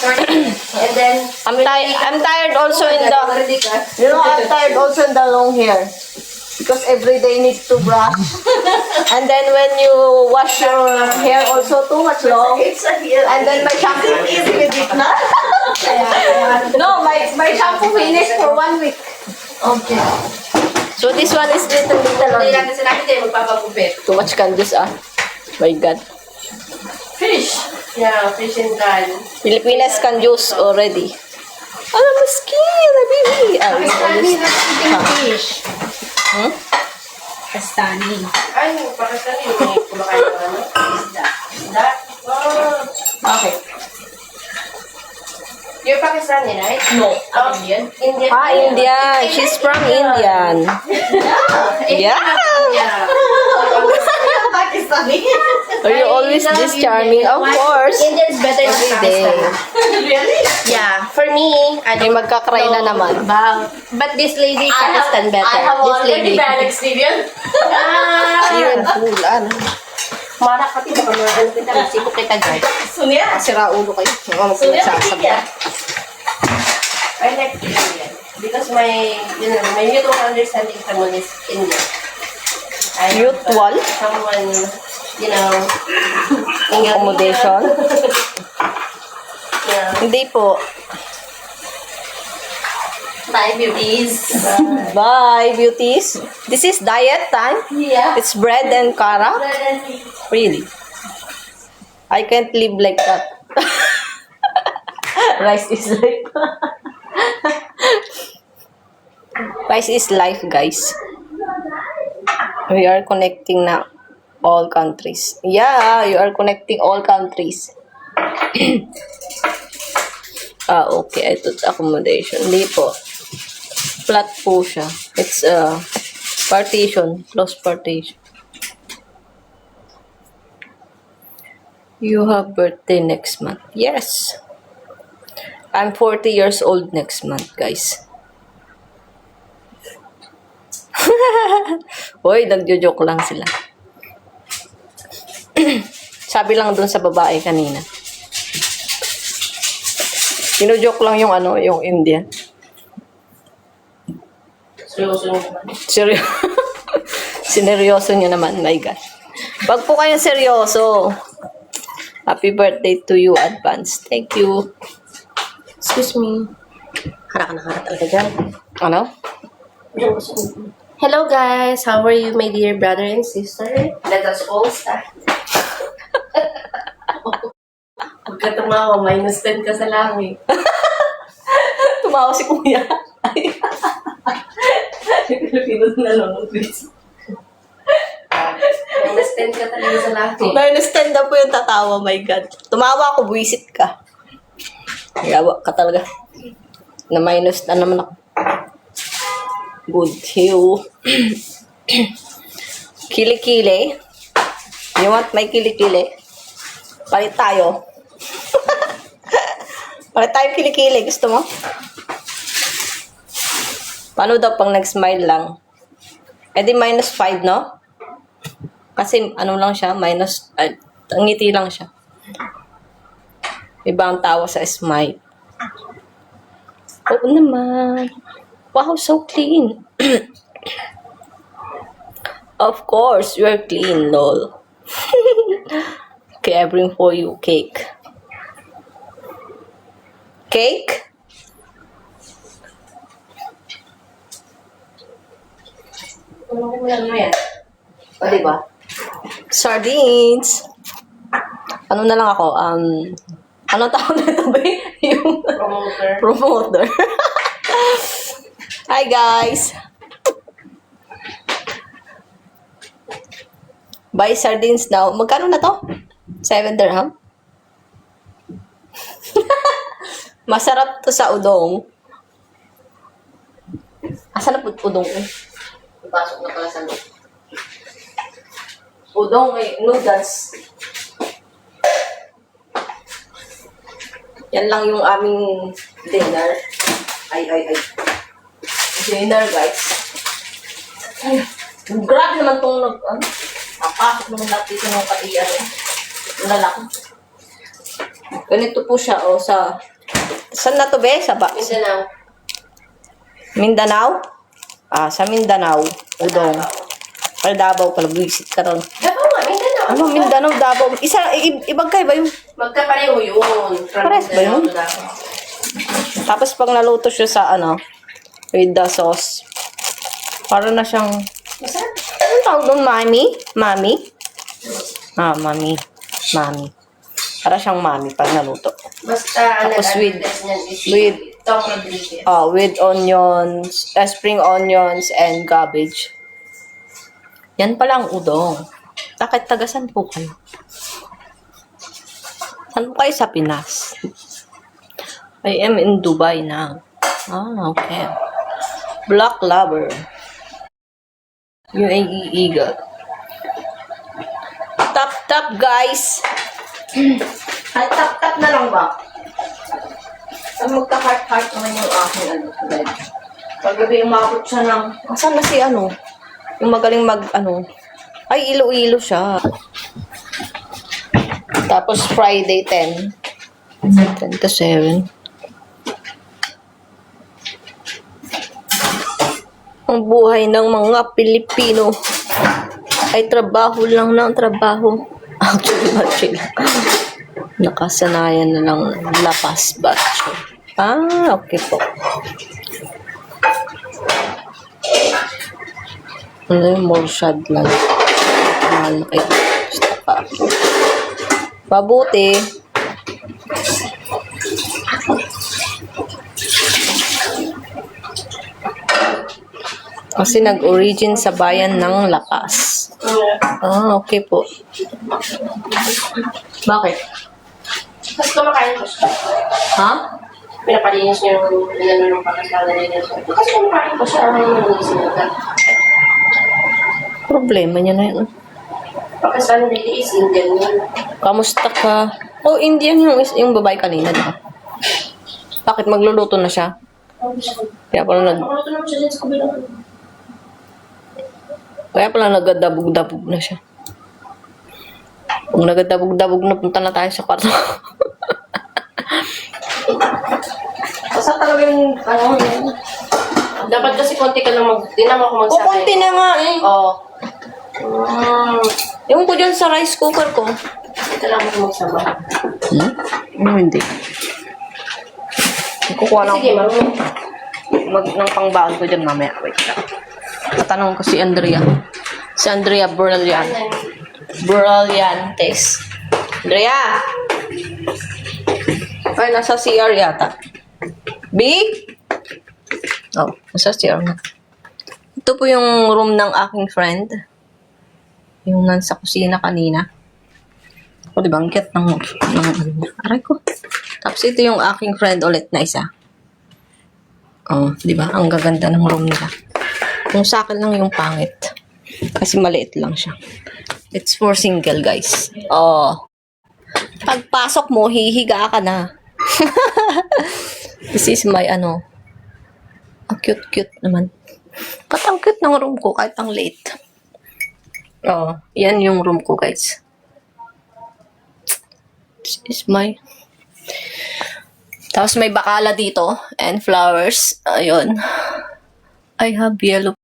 And then, I'm tired. I'm tired also in the. You know, I'm tired also in the long hair. Because every day need to brush. and then when you wash your hair also too much long. It's a heel. And then my shampoo is with na. no, my my shampoo finished for one week. Okay. So this one is little little Hindi only. natin sinabi tayo magpapagupit. Too much candies ah. My God. Fish. Yeah, fish and can. Pilipinas can use already. Alam mo, skin, baby. Ah, we always- eating fish. Hmm? Kastani. Ay, may kumakain ng ano? Isda. Isda? Oh. Okay. You're Pakistani, right? No. Oh, Indian? Indian. Ah, Indian. She's from Indian. Yeah. Yeah. Pakistani. Are you always this charming? Of course. Indian's better Every day. Really? Yeah, for me, I May don't magkakry na naman. about- But this lady Pakistan better. I have this already lady. bad experience. Even Ah, fool, ano. Mara ka baka mga ano kita, masipok kita guys. Sunya. Sira ulo kayo. Ano Sunya, pinagsasabi? yeah. I like Indian. Because my, you know, my mutual understanding someone is Indian. I Mutual? Someone, you know. Accommodation? Yeah. Hindi po. Bye, beauties. Bye, beauties. This is diet time. Yeah. It's bread and kara. Really? I can't live like that. Rice is life. Rice is life, guys. We are connecting now all countries. Yeah, you are connecting all countries. ah, okay. Ito accommodation. Hindi po. Flat po siya. It's a partition. Close partition. You have birthday next month. Yes. I'm 40 years old next month, guys. Hoy, nagjo-joke lang sila. Sabi lang dun sa babae kanina. Sino-joke lang yung ano, yung Indian. Seryoso naman. Seryo Sineryoso niya naman, my God. Wag po kayong seryoso. Happy birthday to you advance. Thank you. Excuse me. Hara ka na hara talaga dyan. Ano? Hello guys, how are you my dear brother and sister? Let us all start. Tumawa, minus 10 ka sa langit. Tumawa si kuya. Filipino na nanonood, please. Minus 10 ka talaga sa langit. Minus 10 na po yung tatawa, my God. Tumawa ako, buwisit ka. Yawa ka talaga. Na minus na naman ako. Good hill. Kili-kili. You want my kili-kili? Palit tayo. Palit tayo kili-kili. Gusto mo? Paano daw pang nag-smile lang? Eh di minus 5, no? Kasi ano lang siya, minus, ay, ang ngiti lang siya. Iba ang tawa sa smile. Oo naman. Wow, so clean. of course, you're clean, lol. okay, I bring for you cake. Cake? Ano mo yan mo yan? O, diba? Sardines. Ano na lang ako, um, ano tawag na ito ba? Yung Promoter. promoter. Hi, guys. Buy sardines now. Magkano na to? 7 dirham? Masarap to sa udong. Asa na po udong eh? Ipasok na pala sa loob. Udong eh, noodles. Yan lang yung aming dinner. Ay, ay, ay. Dinner, guys. Ay, grabe naman tong nag, ano, napasok naman natin dito ng katiyan. eh. Yung lalaki. Ganito po siya, oh, sa... Saan na to, be? Sa ba? Mindanao. Mindanao? Ah, sa Mindanao. Udong. Ay, Davao pala. Visit ka ron. Davao nga, Mindanao. Ano, Mindanao, Davao. Isa, i- ibang kayo ba yung... Magkapareho yun. From Pares ba Mindanao yun? to Davao. Tapos pag naluto siya sa ano, with the sauce, para na siyang... Masarap. Anong tawag doon? Mami? Mami? Ah, mami. Mami. Para siyang mami pag naluto. Basta, Tapos with- with- Tom Rodriguez. Ah, with onions, uh, spring onions, and cabbage. Yan pala ang udong. Bakit tagasan po kayo? Saan po kayo sa Pinas? I am in Dubai now. Ah, okay. Black Lover. UAE Eagle. Tap, tap, guys! Ay, tap, tap na lang ba? Ang magka-heart-heart naman yung aking ano. Paggabi umabot siya ng... Asan na si ano? Yung magaling mag ano. Ay, ilo-ilo siya. Tapos Friday 10. 10 to 7. Ang buhay ng mga Pilipino ay trabaho lang ng trabaho. Actually, actually. Nakasanayan na lang lapas batcho. Ah, okay po. Ano yung more shad lang. Mahal kay Basta pa. Mabuti. Kasi nag-origin sa bayan ng Lapas. Ah, okay po. Bakit? Tapos kumakain ko siya. Ha? Pinapalinis niya yung inano ng pakasala niya. Kasi kumakain ko siya. Ano yung? Problema niya na yun. Pakasala niya is Indian yun. Kamusta ka? Oh, Indian yung, yung babae kanina, di ba? Bakit magluluto na siya? Kaya pala nag Ako naman siya din sa kabilang. Kaya pala nagadabog-dabog na siya. Kung nagadabog-dabog na punta na tayo sa kwarto. Basta talaga yung ano yun. Dapat kasi konti ka lang mag... Di naman ako O, magsabi. konti na nga eh. Oo. Mm. Yung ko dyan sa rice cooker ko. Ito lang ako magsabay. Hmm? Ano hindi? Kukuha lang Sige, marunong. mag ng pangbaon ko dyan mamaya. Wait lang. Tatanong ko si Andrea. Si Andrea Brilliant. Brilliantes. Andrea! Ay, nasa CR yata. B? Oh, nasa CR na. Ito po yung room ng aking friend. Yung nasa kusina kanina. O, di ba? Ang cute ng, ng. Aray ko. Tapos ito yung aking friend ulit na isa. Oh, di ba? Ang gaganda ng room nila. Yung sa akin lang yung pangit. Kasi maliit lang siya. It's for single, guys. Oh. Pagpasok mo, hihiga ka na. This is my ano. Ang cute-cute naman. Ba't ang cute ng room ko kahit ang late? Oh, yan yung room ko, guys. This is my... Tapos may bakala dito and flowers. Ayun. I have yellow